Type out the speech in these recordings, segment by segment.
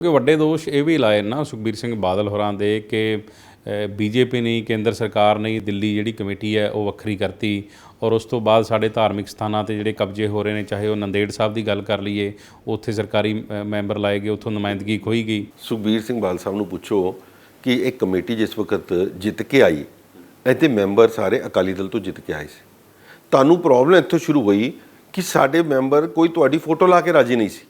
ਕਿਉਂਕਿ ਵੱਡੇ ਦੋਸ਼ ਇਹ ਵੀ ਲਾਏ ਨਾ ਸੁਖਬੀਰ ਸਿੰਘ ਬਾਦਲ ਹੋਰਾਂ ਦੇ ਕਿ ਬੀਜੇਪੀ ਨੇ ਕੇਂਦਰ ਸਰਕਾਰ ਨੇ ਦਿੱਲੀ ਜਿਹੜੀ ਕਮੇਟੀ ਹੈ ਉਹ ਵੱਖਰੀ ਕਰਤੀ ਔਰ ਉਸ ਤੋਂ ਬਾਅਦ ਸਾਡੇ ਧਾਰਮਿਕ ਸਥਾਨਾਂ ਤੇ ਜਿਹੜੇ ਕਬਜ਼ੇ ਹੋ ਰਹੇ ਨੇ ਚਾਹੇ ਉਹ ਨੰਦੇੜ ਸਾਹਿਬ ਦੀ ਗੱਲ ਕਰ ਲਈਏ ਉੱਥੇ ਸਰਕਾਰੀ ਅ, ਮੈਂਬਰ ਲਾਏ ਗਏ ਉੱਥੋਂ ਨੁਮਾਇੰਦਗੀ ਖੋਈ ਗਈ। ਸੁਖਬੀਰ ਸਿੰਘ ਬਾਦਲ ਸਾਹਿਬ ਨੂੰ ਪੁੱਛੋ ਕਿ ਇਹ ਕਮੇਟੀ ਜਿਸ ਵਕਤ ਜਿੱਤ ਕੇ ਆਈ ਇਹਦੇ ਮੈਂਬਰ ਸਾਰੇ ਅਕਾਲੀ ਦਲ ਤੋਂ ਜਿੱਤ ਕੇ ਆਏ ਸੀ। ਤੁਹਾਨੂੰ ਪ੍ਰੋਬਲਮ ਇੱਥੋਂ ਸ਼ੁਰੂ ਹੋਈ ਕਿ ਸਾਡੇ ਮੈਂਬਰ ਕੋਈ ਤੁਹਾਡੀ ਫੋਟੋ ਲਾ ਕੇ ਰਾਜੀ ਨਹੀਂ ਸੀ।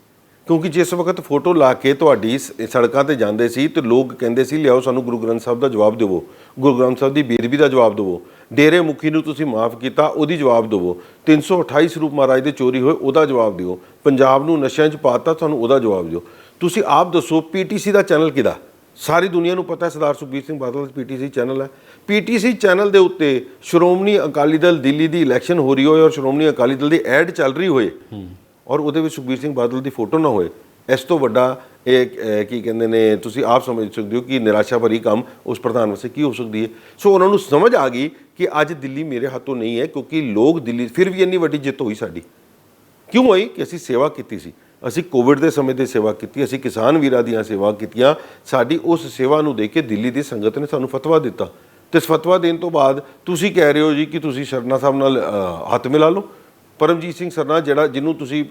ਕਿਉਂਕਿ ਜਿਸ ਵਕਤ ਫੋਟੋ ਲਾ ਕੇ ਤੁਹਾਡੀ ਸ- ਸੜਕਾਂ ਤੇ ਜਾਂਦੇ ਸੀ ਤੇ ਲੋਕ ਕਹਿੰਦੇ ਸੀ, ਲਿਆਓ ਸਾਨੂੰ ਗੁਰੂ ਗ੍ਰੰਥ ਸਾਹਿਬ ਦਾ ਜਵਾਬ ਦਿਵੋ। ਗੁਰੂ ਗ੍ਰੰਥ ਸਾਹਿਬ ਦੀ ਬੇਦਬੀ ਦਾ ਜਵਾਬ ਦਿਵੋ। ਡੇਰੇ ਮੁਖੀ ਨੂੰ ਤੁਸੀਂ ਮਾਫ ਕੀਤਾ, ਉਹਦੀ ਜਵਾਬ ਦਿਵੋ। 328 ਸਰੂਪ ਮਹਾਰਾਜ ਦੇ ਚੋਰੀ ਹੋਏ, ਉਹਦਾ ਜਵਾਬ ਦਿਓ। ਪੰਜਾਬ ਨੂੰ ਨਸ਼ਿਆਂ 'ਚ ਪਾਤਾ ਤੁਹਾਨੂੰ ਉਹਦਾ ਜਵਾਬ ਦਿਓ। ਤੁਸੀਂ ਆਪ ਦੱਸੋ, ਪੀਟੀਸੀ ਦਾ ਚੈਨਲ ਕਿਹਦਾ? ਸਾਰੀ ਦੁਨੀਆ ਨੂੰ ਪਤਾ ਹੈ, ਸਰਦਾਰ ਸੁਖਬੀਰ ਸਿੰਘ ਬਾਦਲ ਦਾ ਪੀਟੀਸੀ ਚੈਨਲ ਹੈ। ਪੀਟੀਸੀ ਚੈਨਲ ਦੇ ਉੱਤੇ ਸ਼੍ਰੋਮਣੀ ਅਕਾਲੀ ਦਲ ਦਿੱਲੀ ਦੀ ਇਲੈਕਸ਼ਨ ਹੋ ਰਹੀ ਹੋਏ ਔਰ ਸ਼੍ਰੋਮਣੀ ਅਕਾਲੀ ਦਲ ਦੀ ਐਡ ਚੱਲ ਰਹੀ ਹੋਏ। ਔਰ ਉਹਦੇ ਵਿੱਚ ਸੁਖਬੀਰ ਸਿੰਘ ਬਾਦਲ ਦੀ ਫੋਟੋ ਨਾ ਹੋਏ। ਇਸ ਤੋਂ ਵੱਡਾ ਇਹ ਕੀ ਕਹਿੰਦੇ ਨੇ, ਤੁਸੀਂ ਆਪ ਸਮਝ ਸਕਦੇ ਹੋ ਕਿ ਨਿਰਾਸ਼ਾ ਭਰੀ ਕੰਮ ਉਸ ਪ੍ਰਧਾਨ ਵਾਸਤੇ ਕੀ ਹੋ ਸਕਦੀ ਹੈ। ਸੋ ਉਹਨਾਂ ਨੂੰ ਸਮਝ ਆ ਗਈ ਕਿ ਅੱਜ ਦਿੱਲੀ ਮੇਰੇ ਹੱਥੋਂ ਨਹੀਂ ਹੈ ਕਿਉਂਕਿ ਲੋਕ ਦਿੱਲੀ, ਫਿਰ ਵੀ ਇੰਨੀ ਵੱਡੀ ਜਿੱਤ ਹੋਈ ਸਾਡੀ। ਕਿਉਂ ਹੋਈ? ਕਿ ਅਸੀਂ ਸੇਵਾ ਕੀਤੀ ਸੀ। ਅਸੀਂ ਕੋਵਿਡ ਦੇ ਸਮੇਂ ਤੇ ਸੇਵਾ ਕੀਤੀ, ਅਸੀਂ ਕਿਸਾਨ ਵੀਰਾਂ ਦੀਆਂ ਸੇਵਾ ਕੀਤੀਆਂ। ਸਾਡੀ ਉਸ ਸੇਵਾ ਨੂੰ ਦੇਖ ਕੇ ਦਿੱਲੀ ਦੀ ਸੰਗਤ ਨੇ ਸਾਨੂੰ ਫਤਵਾ ਦਿੱਤਾ। ਤੇ ਫਤਵਾ ਦੇਣ ਤੋਂ ਬਾਅਦ ਤੁਸੀਂ ਕਹਿ ਰਹੇ ਹੋ ਜੀ ਕਿ ਤੁਸੀਂ ਸ਼ਰਨਾ ਸਾਹਿਬ ਨਾਲ ਹੱਥ ਮਿਲਾ ਲਓ। ਪਰਮਜੀਤ ਸਿੰਘ ਸਰਨਾ, ਜਿਹੜਾ ਜਿਹਨੂੰ ਤੁਸੀਂ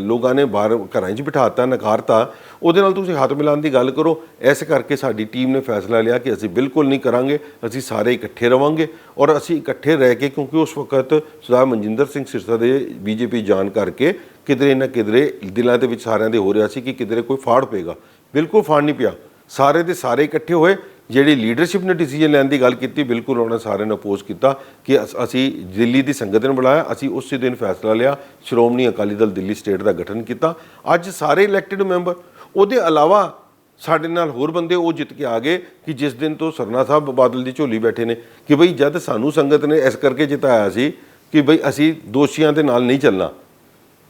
ਲੋਕਾਂ ਨੇ ਬਾਹਰ ਘਰਾਂ 'ਚ ਬਿਠਾਤਾ, ਨਕਾਰਤਾ, ਉਹਦੇ ਨਾਲ ਤੁਸੀਂ ਹੱਥ ਮਿਲਾਉਣ ਦੀ ਗੱਲ ਕਰੋ। ਇਸ ਕਰਕੇ ਸਾਡੀ ਟੀਮ ਨੇ ਫੈਸਲਾ ਲਿਆ ਕਿ ਅਸੀਂ ਬਿਲਕੁਲ ਨਹੀਂ ਕਰਾਂਗੇ, ਅਸੀਂ ਸਾਰੇ ਇਕੱਠੇ ਰਵਾਂਗੇ ਔਰ ਅਸੀਂ ਇਕੱਠੇ ਰਹਿ ਕੇ, ਕਿਉਂਕਿ ਉਸ ਵਕਤ ਸਰਦਾਰ ਮਨਜਿੰਦਰ ਸਿੰਘ ਸਿਰਸਾ ਦੇ ਬੀਜੇਪੀ ਜਾਣ ਕਰਕੇ ਕਿਧਰੇ ਨਾ ਕਿਧਰੇ ਦਿਲਾਂ ਦੇ ਵਿੱਚ ਸਾਰਿਆਂ ਦੇ ਹੋ ਰਿਹਾ ਸੀ ਕਿ ਕਿਧਰੇ ਕੋਈ ਫਾੜ ਪਏਗਾ। ਬਿਲਕੁਲ ਫਾੜ ਨਹੀਂ ਪਿਆ। ਸਾਰੇ ਦੇ ਸਾਰੇ ਇਕੱਠੇ ਹੋਏ। ਜਿਹੜੀ ਲੀਡਰਸ਼ਿਪ ਨੇ ਡਿਸੀਜਨ ਲੈਣ ਦੀ ਗੱਲ ਕੀਤੀ, ਬਿਲਕੁਲ ਉਹਨਾਂ ਸਾਰਿਆਂ ਨੇ ਅਪੋਜ਼ ਕੀਤਾ ਕਿ ਅਸੀਂ ਦਿੱਲੀ ਦੀ ਸੰਗਤ ਨੂੰ ਬੁਲਾਇਆ, ਅਸੀਂ ਉਸੇ ਦਿਨ ਫੈਸਲਾ ਲਿਆ, ਸ਼੍ਰੋਮਣੀ ਅਕਾਲੀ ਦਲ ਦਿੱਲੀ ਸਟੇਟ ਦਾ ਗਠਨ ਕੀਤਾ। ਅੱਜ ਸਾਰੇ ਇਲੈਕਟਿਡ ਮੈਂਬਰ ਉਹਦੇ ਇਲਾਵਾ ਸਾਡੇ ਨਾਲ ਹੋਰ ਬੰਦੇ ਉਹ ਜਿੱਤ ਕੇ ਆ ਗਏ ਕਿ ਜਿਸ ਦਿਨ ਤੋਂ ਸਰਨਾ ਸਾਹਿਬ ਬਾਦਲ ਦੀ ਝੋਲੀ ਬੈਠੇ ਨੇ ਕਿ ਬਈ ਜਦ ਸਾਨੂੰ ਸੰਗਤ ਨੇ ਇਸ ਕਰਕੇ ਜਿਤਾਇਆ ਸੀ ਕਿ ਬਈ ਅਸੀਂ ਦੋਸ਼ੀਆਂ ਦੇ ਨਾਲ ਨਹੀਂ ਚੱਲਣਾ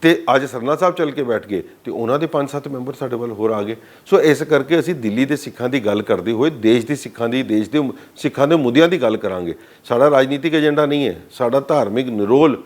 ਤੇ ਅੱਜ ਸਰਨਾ ਸਾਹਿਬ ਚੱਲ ਕੇ ਬੈਠ ਗਏ ਤੇ ਉਹਨਾਂ ਦੇ 5-7 ਮੈਂਬਰ ਸਾਡੇ ਵੱਲ ਹੋਰ ਆ ਗਏ। ਸੋ ਇਸ ਕਰਕੇ ਅਸੀਂ ਦਿੱਲੀ ਦੇ ਸਿੱਖਾਂ ਦੀ ਗੱਲ ਕਰਦੇ ਹੋਏ, ਦੇਸ਼ ਦੇ ਸਿੱਖਾਂ ਦੀ, ਦੇਸ਼ ਦੇ ਸਿੱਖਾਂ ਦੇ ਮੁੱਦਿਆਂ ਦੀ ਗੱਲ ਕਰਾਂਗੇ। ਸਾਡਾ ਰਾਜਨੀਤਿਕ ਏਜੰਡਾ ਨਹੀਂ ਹੈ, ਸਾਡਾ ਧਾਰਮਿਕ ਨਿਰੋਲ